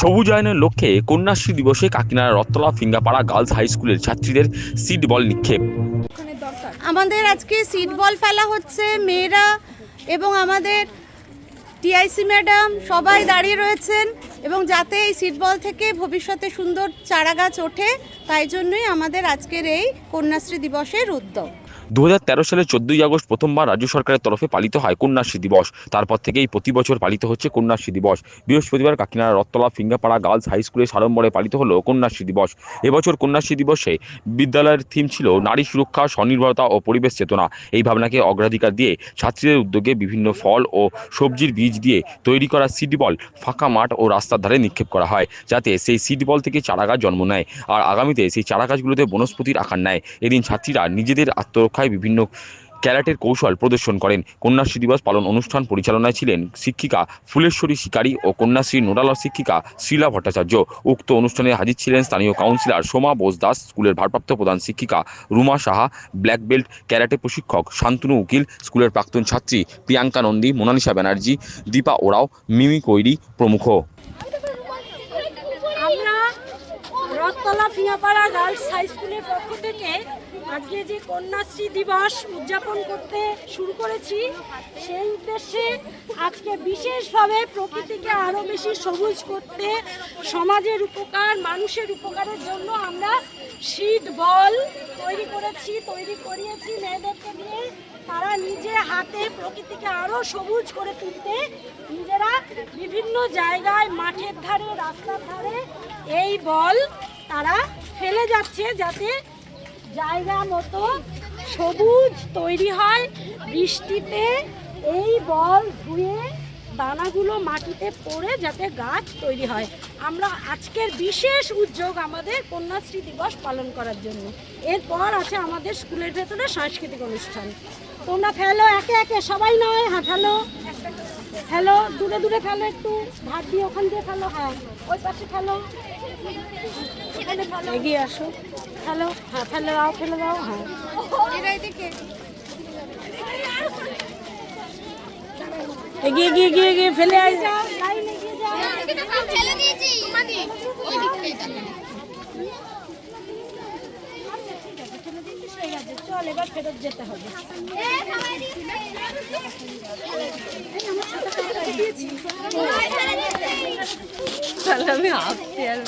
সবুজায়নের লক্ষ্যে কন্যাশ্রী দিবসে Kakinara Rattala Fingapara girls high স্কুলের ছাত্রীদের সিড বল নিক্ষেপ। আমাদের আজকে সিট বল ফেলা হচ্ছে, মেয়েরা এবং আমাদের টিআইসি ম্যাডাম সবাই দাঁড়িয়ে রয়েছেন এবং যাতে এই সিট বল থেকে ভবিষ্যতে সুন্দর চারা গাছ ওঠে, তাই জন্যই আমাদের আজকের এই কন্যাশ্রী দিবসের উদ্যোগ। দু হাজার সালের চোদ্দই আগস্ট প্রথমবার রাজ্য সরকারের তরফে পালিত হয় কন্যাশ্রী দিবস। তারপর থেকেই প্রতি বছর পালিত হচ্ছে কন্যাশ্রী দিবস। বৃহস্পতিবার কাকিনাড়া রত্তলা, ফিঙ্গাপাড়া গার্লস হাই স্কুলে সাড়ম্বরে পালিত হলো কন্যাশ্রী দিবস। এবছর কন্যাশ্রী দিবসে বিদ্যালয়ের থিম ছিল নারী সুরক্ষা, স্বনির্ভরতা ও পরিবেশ চেতনা। এই ভাবনাকে অগ্রাধিকার দিয়ে ছাত্রীদের উদ্যোগে বিভিন্ন ফল ও সবজির বীজ দিয়ে তৈরি করা সিড বল ফাঁকা মাঠ ও রাস্তার ধারে নিক্ষেপ করা হয়, যাতে সেই সিড বল থেকে চারাগাছ জন্ম নেয়। আর আগামীতে সেই চারাগাছগুলোতে বনস্পতির আকার নেয়। এদিন ছাত্রীরা নিজেদের আত্মরক্ষায় বিভিন্ন ক্যারাটের কৌশল প্রদর্শন করেন। কন্যাশ্রী দিবস পালন অনুষ্ঠান পরিচালনায় ছিলেন শিক্ষিকা ফুলেশ্বরী শিকারী ও কন্যাশ্রী নোডাল শিক্ষিকা শ্রীলা ভট্টাচার্য। উক্ত অনুষ্ঠানে হাজির ছিলেন স্থানীয় কাউন্সিলর সোমা বোস দাস, স্কুলের ভারপ্রাপ্ত প্রধান শিক্ষিকা Ruma Saha, black belt karate প্রশিক্ষক শান্তনু উকিল, স্কুলের প্রাক্তন ছাত্রী প্রিয়াঙ্কা নন্দী, মোনালিসা ব্যানার্জি, দীপা ওরাও, মিমি কৈরি প্রমুখ আমরা রথতলা ফিয়াপাড়া গার্লস হাই স্কুলের পক্ষ থেকে আজকে যে কন্যাশ্রী দিবস উদযাপন করতে শুরু করেছি, সেই উদ্দেশ্যে আজকে বিশেষভাবে প্রকৃতিকে আরও বেশি সবুজ করতে, সমাজের উপকার, মানুষের উপকারের জন্য আমরা শীত বল তৈরি করেছি, তৈরি করিয়েছি মেয়েদেরকে নিয়ে। তারা নিজে হাতে প্রকৃতিকে আরও সবুজ করে তুলতে নিজেরা বিভিন্ন জায়গায় মাঠের ধারে, রাস্তার ধারে এই বল তারা ফেলে যাচ্ছে যাতে জায়গা মতো সবুজ তৈরি হয়। বৃষ্টিতে এই বল ধুয়ে দানাগুলো মাটিতে পড়ে যাতে গাছ তৈরি হয়। আমরা আজকের বিশেষ উদ্যোগ আমাদের কন্যাশ্রী দিবস পালন করার জন্য। এরপর আছে আমাদের স্কুলের ভেতরে সাংস্কৃতিক অনুষ্ঠান। তোমরা ফেলো, একে একে, সবাই নয় হ্যাঁ ফেলো। দূরে দূরে ফেলো একটু, ভাত দিয়ে ওখান দিয়ে ফেলো হ্যাঁ ওই পাশে ফেলো। এগিয়ে আসো। ফেলো হ্যাঁ ফেলে দাও ফেলে দাও হ্যাঁ। এগিয়ে গিয়ে গিয়ে গিয়ে ফেলে আই যাও চল এবার ফেরত যেতে হবে। আমি হাফ চেয়ার